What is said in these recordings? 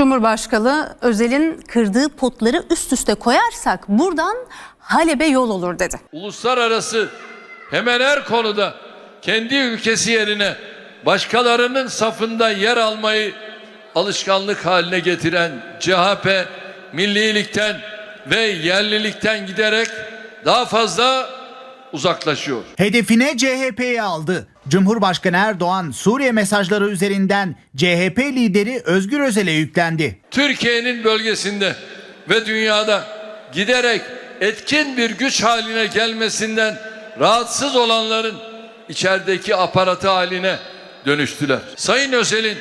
Cumhurbaşkanı Özel'in kırdığı potları üst üste koyarsak buradan Halep'e yol olur dedi. uluslararası hemen her konuda kendi ülkesi yerine başkalarının safında yer almayı alışkanlık haline getiren CHP millilikten ve yerlilikten giderek daha fazla uzaklaşıyor. Hedefine CHP'yi aldı. Cumhurbaşkanı Erdoğan Suriye mesajları üzerinden CHP lideri Özgür Özel'e yüklendi. Türkiye'nin bölgesinde ve dünyada giderek etkin bir güç haline gelmesinden rahatsız olanların içerideki aparatı haline dönüştüler. Sayın Özel'in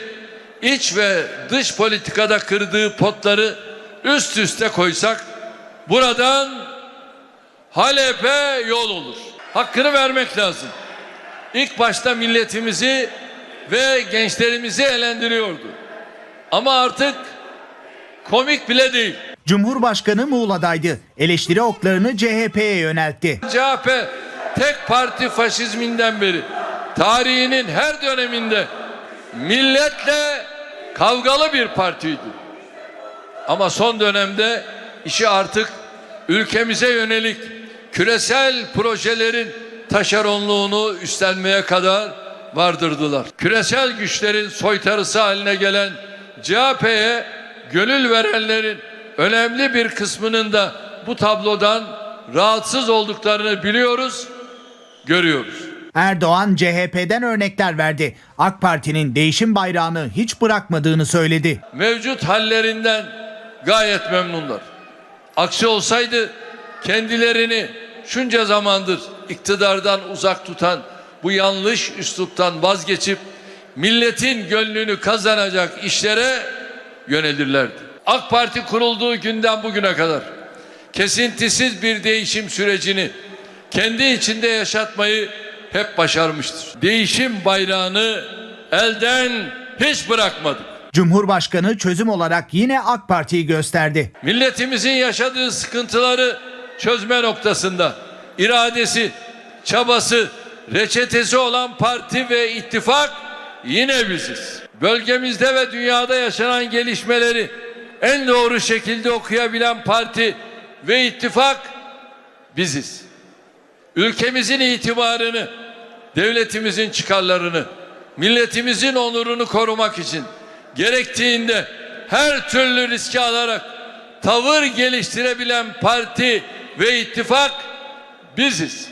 iç ve dış politikada kırdığı potları üst üste koysak buradan Halep'e yol olur. Hakkını vermek lazım. İlk başta milletimizi ve gençlerimizi eğlendiriyordu. Ama artık komik bile değil. Cumhurbaşkanı Muğla'daydı. Eleştiri oklarını CHP'ye yöneltti. CHP tek parti faşizminden beri tarihinin her döneminde milletle kavgalı bir partiydi. Ama son dönemde işi artık ülkemize yönelik küresel projelerin taşeronluğunu üstlenmeye kadar vardırdılar. Küresel güçlerin soytarısı haline gelen CHP'ye gönül verenlerin önemli bir kısmının da bu tablodan rahatsız olduklarını biliyoruz, görüyoruz. Erdoğan CHP'den örnekler verdi. AK Parti'nin değişim bayrağını hiç bırakmadığını söyledi. Mevcut hallerinden gayet memnunlar. Aksi olsaydı kendilerini şunca zamandır iktidardan uzak tutan bu yanlış üsluptan vazgeçip milletin gönlünü kazanacak işlere yönelirlerdi. AK Parti kurulduğu günden bugüne kadar kesintisiz bir değişim sürecini kendi içinde yaşatmayı hep başarmıştır. Değişim bayrağını elden hiç bırakmadık. Cumhurbaşkanı çözüm olarak yine AK Parti'yi gösterdi. Milletimizin yaşadığı sıkıntıları çözme noktasında iradesi, çabası, reçetesi olan parti ve ittifak yine biziz. Bölgemizde ve dünyada yaşanan gelişmeleri en doğru şekilde okuyabilen parti ve ittifak biziz. Ülkemizin itibarını, devletimizin çıkarlarını, milletimizin onurunu korumak için gerektiğinde her türlü riski alarak tavır geliştirebilen parti ve ittifak biziz.